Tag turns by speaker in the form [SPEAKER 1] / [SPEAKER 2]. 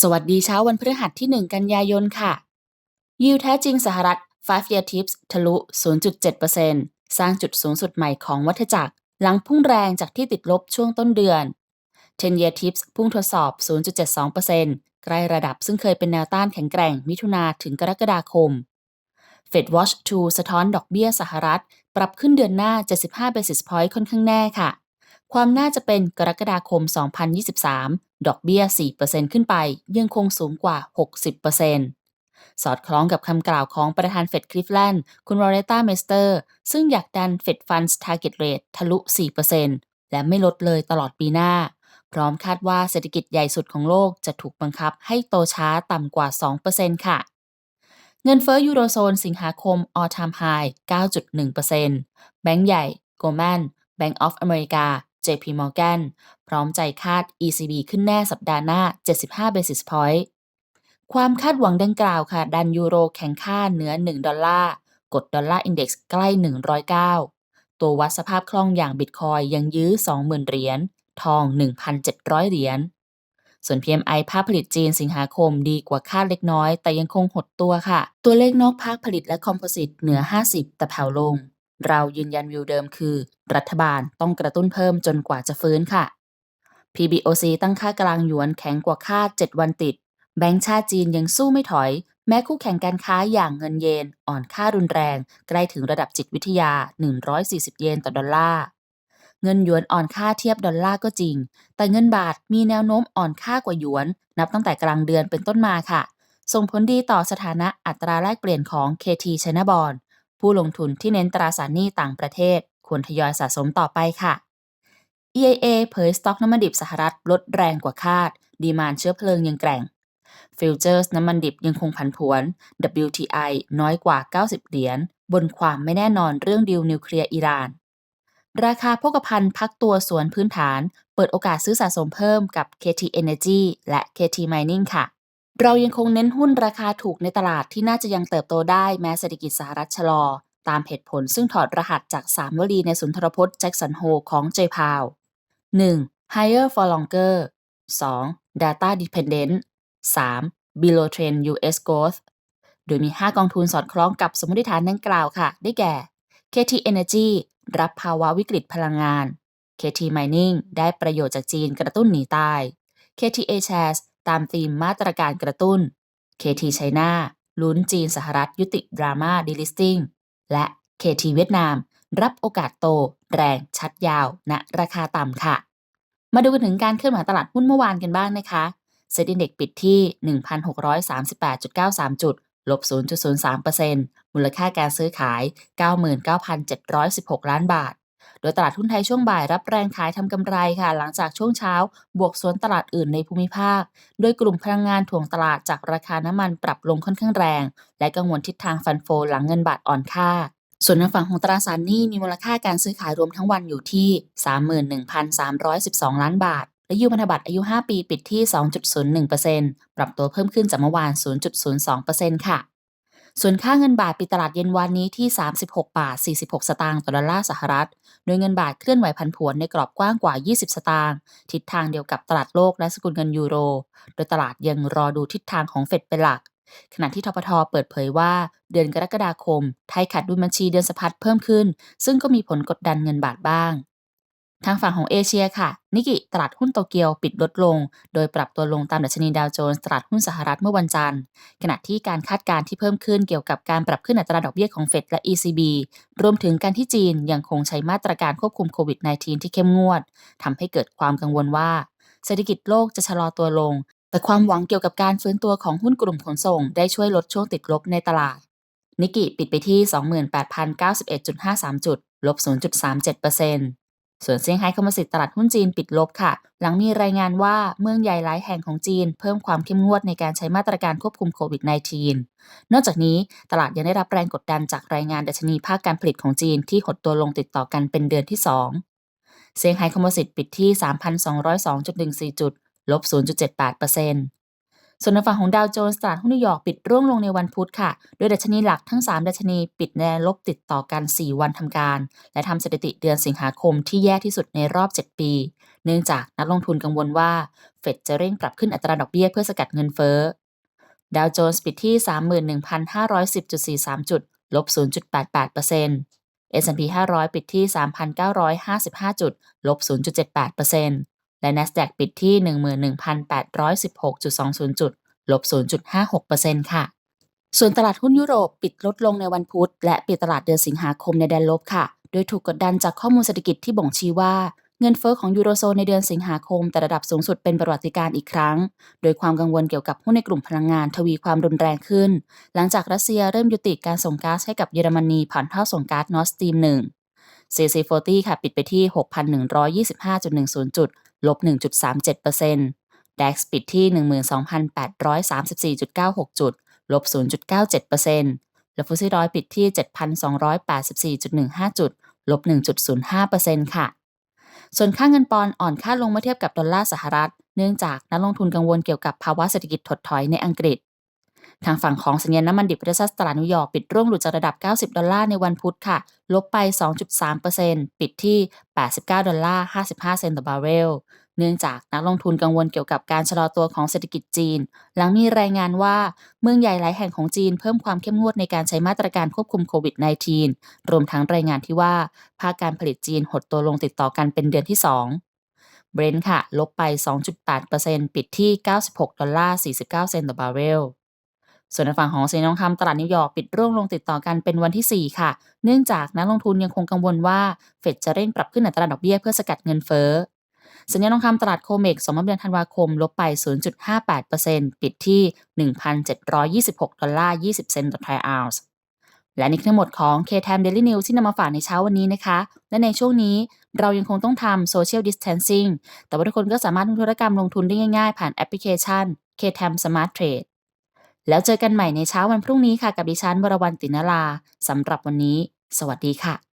[SPEAKER 1] สวัสดีเช้าวันพฤหัสที่ 1 กันยายนค่ะ ยิวแท้จริงสหรัฐ 5 year tips ทะลุ 0.7%สร้างจุดสูงสุดใหม่ของวัฏจักร หลังพุ่งแรงจากที่ติดลบช่วงต้นเดือน 10 year tips พุ่งทดสอบ 0.72%ใกล้ระดับซึ่งเคยเป็นแนวต้านแข็งแกร่งมิถุนาถึงกรกฎาคม Fed Watch 2 สะท้อนดอกเบี้ยสหรัฐ ปรับขึ้นเดือนหน้า 75 basis point ค่อนข้างแน่ค่ะ ความน่าจะเป็นกรกฎาคม 2023 ดอกเบี้ย 4%ขึ้นไป ยังคงสูงกว่า 60%สอดคล้องกับคำกล่าวของประธานเฟดคลิฟแลนด์ คุณโรเรต้าเมสเตอร์ ซึ่งอยากดัน Fed Funds Target Rate ทะลุ 4%และไม่ลดเลยตลอดปีหน้า พร้อมคาดว่าเศรษฐกิจใหญ่สุดของโลกจะถูกบังคับให้โตช้าต่ำกว่า 2%ค่ะเงินเฟ้อยูโรโซนสิงหาคม all time high 9.1%แบงก์ใหญ่ Goldman Bank of America JP Morgan พร้อมใจคาด ECB ขึ้นแน่สัปดาห์หน้า 75 basis point ความคาดหวังดังกล่าวค่ะ ดันยูโรแข็งค่าเหนือ 1 ดอลลาร์ กดดอลลาร์อินเด็กซ์ใกล้ 109 ตัววัดสภาพคล่องอย่างบิตคอยยังยื้อ 20,000 เหรียญ ทอง 1,700 เหรียญ ส่วน PMI ภาคผลิตจีนสิงหาคมดีกว่าคาดเล็กน้อย แต่ยังคงหดตัวค่ะ ตัวเลขนอกภาคผลิตและคอมโพสิตเหนือ 50 แต่แผ่วลง เรายืนยันวิวเดิมคือ รัฐบาลต้องกระตุ้นเพิ่มจนกว่าจะฟื้นค่ะ PBOC ตั้งค่ากลางหยวนแข็งกว่าค่าด7วันติด แบงก์ชาติจีนยังสู้ไม่ถอย แม้คู่แข่งการค้าอย่างเงินเยน อ่อนค่ารุนแรง ใกล้ถึงระดับจิตวิทยา 140 เยนต่อดอลลาร์เงินหยวนอ่อนค่าเทียบดอลลาร์ก็จริง แต่เงินบาทมีแนวโน้มอ่อนค่ากว่าหยวน นับตั้งแต่กลางเดือนเป็นต้นมาค่ะ ส่งผลดีต่อสถานะอัตราแลกเปลี่ยนของ KT China Bond ผู้ลงทุนที่เน้นตราสารหนี้ต่างประเทศ ควรทยอยสะสมต่อไปค่ะ EIA เผยสต็อกน้ำมันดิบสหรัฐลดแรงกว่าคาด ดีมานเชื้อเพลิงยังแกร่งฟิวเจอร์สน้ำมันดิบยังคงผันผวน WTI น้อยกว่า 90 เหรียญ บนความไม่แน่นอนเรื่องดีลนิวเคลียร์อิหร่าน ราคาพกพันพักตัวสวนพื้นฐาน เปิดโอกาสซื้อสะสมเพิ่มกับ KT Energy และ KT Mining ค่ะ เรายังคงเน้นหุ้นราคาถูกในตลาดที่น่าจะยังเติบโตได้แม้เศรษฐกิจสหรัฐชะลอ ตามเหตุผลซึ่งถอดรหัสจาก3วลีในสุนทรพจน์แจ็คสันโฮของเจพาว 1. higher for longer 2. data dependent 3. below trend US growth โดยมี 5 กองทุนสอดคล้องกับสมมติฐานดังกล่าวค่ะ ได้แก่ KT Energy รับภาวะวิกฤตพลังงาน KT Mining ได้ประโยชน์จากจีนกระตุ้นหนีตาย KTA Shares ตามธีมมาตรการกระตุ้น KT China ลุ้นจีนสหรัฐยุติดราม่าดีลิสติ้งและ KT เวียดนาม รับโอกาสโต แรงชัดยาวณราคาต่ำค่ะ มาดูกันถึงการเคลื่อนไหวตลาดหุ้นเมื่อวานกันบ้างนะคะเซ็นดิเด็กปิดที่ 1,638.93 จุด ลบ 0.03%มูลค่าการซื้อขาย 99,716 ล้านบาท โดยตลาดหุ้นไทยช่วงบ่ายรับแรงขายทำกำไรค่ะ หลังจากช่วงเช้า บวกสวนตลาดอื่นในภูมิภาค โดยกลุ่มพลังงานถ่วงตลาดจากราคาน้ำมันปรับลงค่อนข้างแรง และกังวลทิศทางฟันโฟหลังเงินบาทอ่อนค่า ส่วนทางฝั่งของตราสารหนี้มีมูลค่าการซื้อขายรวมทั้งวันอยู่ที่ 31,312 ล้านบาท และยูพันธบัตรอายุ 5 ปีปิดที่ 2.01%ปรับตัวเพิ่มขึ้นจากเมื่อวาน 0.02%ค่ะ ส่วนค่าเงินบาทปิดตลาดเย็นวันนี้ที่ 36 บาท 46 สตางค์ต่อดอลลาร์สหรัฐ โดยเงินบาทเคลื่อนไหวผันผวนในกรอบกว้างกว่า 20 สตางค์ ทิศทางเดียวกับตลาดโลกและสกุลเงินยูโร โดยตลาดยังรอดูทิศทางของเฟดเป็นหลัก ขณะที่ทปทเปิดเผยว่า เดือนกรกฎาคม ไทยขาดดุลบัญชีเดือนสะพัดเพิ่มขึ้น ซึ่งก็มีผลกดดันเงินบาทบ้าง ทางฝั่งของเอเชียค่ะนิกิตลาดหุ้นโตเกียวปิดลดลง โดยปรับตัวลงตามดัชนีดาวโจนส์ตลาดหุ้นสหรัฐเมื่อวันจันทร์ขณะที่การคาดการณ์ที่เพิ่มขึ้นเกี่ยวกับการปรับขึ้นอัตราดอกเบี้ยของเฟดและ ECB รวมถึงการที่จีนยังคงใช้มาตรการควบคุมโควิด -19 ที่เข้มงวดทำให้เกิดความกังวลว่า เศรษฐกิจโลกจะชะลอตัวลง แต่ความหวังเกี่ยวกับการฟื้นตัวของหุ้นกลุ่มขนส่ง ได้ช่วยลดช่วงติดลบในตลาดนิกิปิดไปที่ 28,091.53 จุดลบ 0.37% ส่วนเซี่ยงไฮ้คอมโพสิตตลาดหุ้นจีนปิดลบค่ะ หลังมีรายงานว่าเมืองใหญ่หลายแห่งของจีน เพิ่มความเข้มงวดในการใช้มาตรการควบคุมโควิด -19 นอกจากนี้ตลาดยังได้รับแรงกดดันจากรายงานดัชนีภาคการผลิตของจีนที่หดตัวลงติดต่อกันเป็นเดือนที่ 2 เซี่ยงไฮ้คอมโพสิตปิดที่ 3,202.14 จุด ลบ 0.78% ส่วนในฝั่งของดาวโจนส์ตลาดหุ้นนิวยอร์กปิดร่วงลงในวันพุธค่ะ โดยดัชนีหลักทั้ง 3 ดัชนีปิดแนวลบติดต่อกัน 4 วันทำการ และทำสถิติเดือนสิงหาคมที่แย่ที่สุดในรอบ 7 ปี เนื่องจากนักลงทุนกังวลว่า เฟดจะเร่งปรับขึ้นอัตราดอกเบี้ยเพื่อสกัดเงินเฟ้อ ดาวโจนส์ปิดที่ 31,510.43 จุด ลบ 0.88% S&P 500 ปิดที่ 3,955 จุด ลบ 0.78% และ NASDAQ ปิดที่ 11,816.20 จุด ลบ 0.56%ค่ะ ส่วนตลาดหุ้นยุโรปปิดลดลงในวันพุธ และปิดตลาดเดือนสิงหาคมในแดนลบค่ะ โดยถูกกดดันจากข้อมูลเศรษฐกิจที่บ่งชี้ว่าเงินเฟอ้อของยูโรโซนในเดือนสิงหาคม แต่ระดับสูงสุดเป็นประวัติการณ์อีกครั้ง โดยความกังวลเกี่ยวกับหุ้นในกลุ่มพลังงานทวีความรุนแรงขึ้น หลังจากรัสเซียเริ่มยุติการส่งก๊าซให้กับเยอรมนีผ่านท่อส่งก๊าซนอร์สตีม1 CC40 ค่ะ ปิดไปที่ 6,125.10 จุด ลบ 1.37% DAX ปิดที่ 12,834.96 จุด ลบ 0.97%และฟุตซี่ร้อยปิดที่ 7,284.15 จุด ลบ 1.05%ค่ะ ส่วนค่าเงินปอนด์อ่อนค่าลงเมื่อเทียบกับดอลลาร์สหรัฐ เนื่องจากนักลงทุนกังวลเกี่ยวกับภาวะเศรษฐกิจถดถอยในอังกฤษ ทางฝั่งของสัญญาณน้ำมันดิบรัสตลาดนิวยอร์กปิดร่วงหลุดจากระดับ 90 ดอลลาร์ในวันพุธค่ะ ลบไป 2.3%ปิดที่ 89 ดอลลาร์ 55 เซนต์ต่อบาร์เรลเนื่องจากนักลงทุนกังวลเกี่ยวกับการชะลอตัวของเศรษฐกิจจีน หลังมีรายงานว่า เมืองใหญ่หลายแห่งของจีนเพิ่มความเข้มงวดในการใช้มาตรการควบคุมโควิด -19 รวมทั้งรายงานที่ว่า ภาคการผลิตจีนหดตัวลงติดต่อกันเป็นเดือนที่ 2เบรนท์ค่ะ ลบไป 2.8%ปิดที่ 96 ดอลลาร์ 49 เซนต์ต่อบาร์เรล ส่วนในฝั่งของสินทองคำตลาดนิวยอร์กปิดร่วงลงติดต่อกันเป็นวันที่ 4 ค่ะ เนื่องจากนักลงทุนยังคงกังวลว่าเฟดจะเร่งปรับขึ้นอัตราดอกเบี้ยเพื่อสกัดเงินเฟ้อสัญญาณทองคำตลาดโคเมกสองเดือนธันวาคม ลบไป 0.58%ปิดที่ 1,726 ดอลลาร์ 20 เซนต์ต่อทรัลล์และนี่คือทั้งหมดของ K-Time Daily News ที่นำมาฝากในเช้าวันนี้นะคะ และในช่วงนี้เรายังคงต้องทำ Social Distancing แต่ว่าทุกคนก็สามารถทำธุรกรรมลงทุนได้ง่ายๆ ผ่านแอปพลิเคชัน K-Time Smart Trade แล้วเจอกันใหม่ในเช้าวันพรุ่งนี้ค่ะ กับดิฉันวรวรรณตินลาสำหรับวันนี้ สวัสดีค่ะ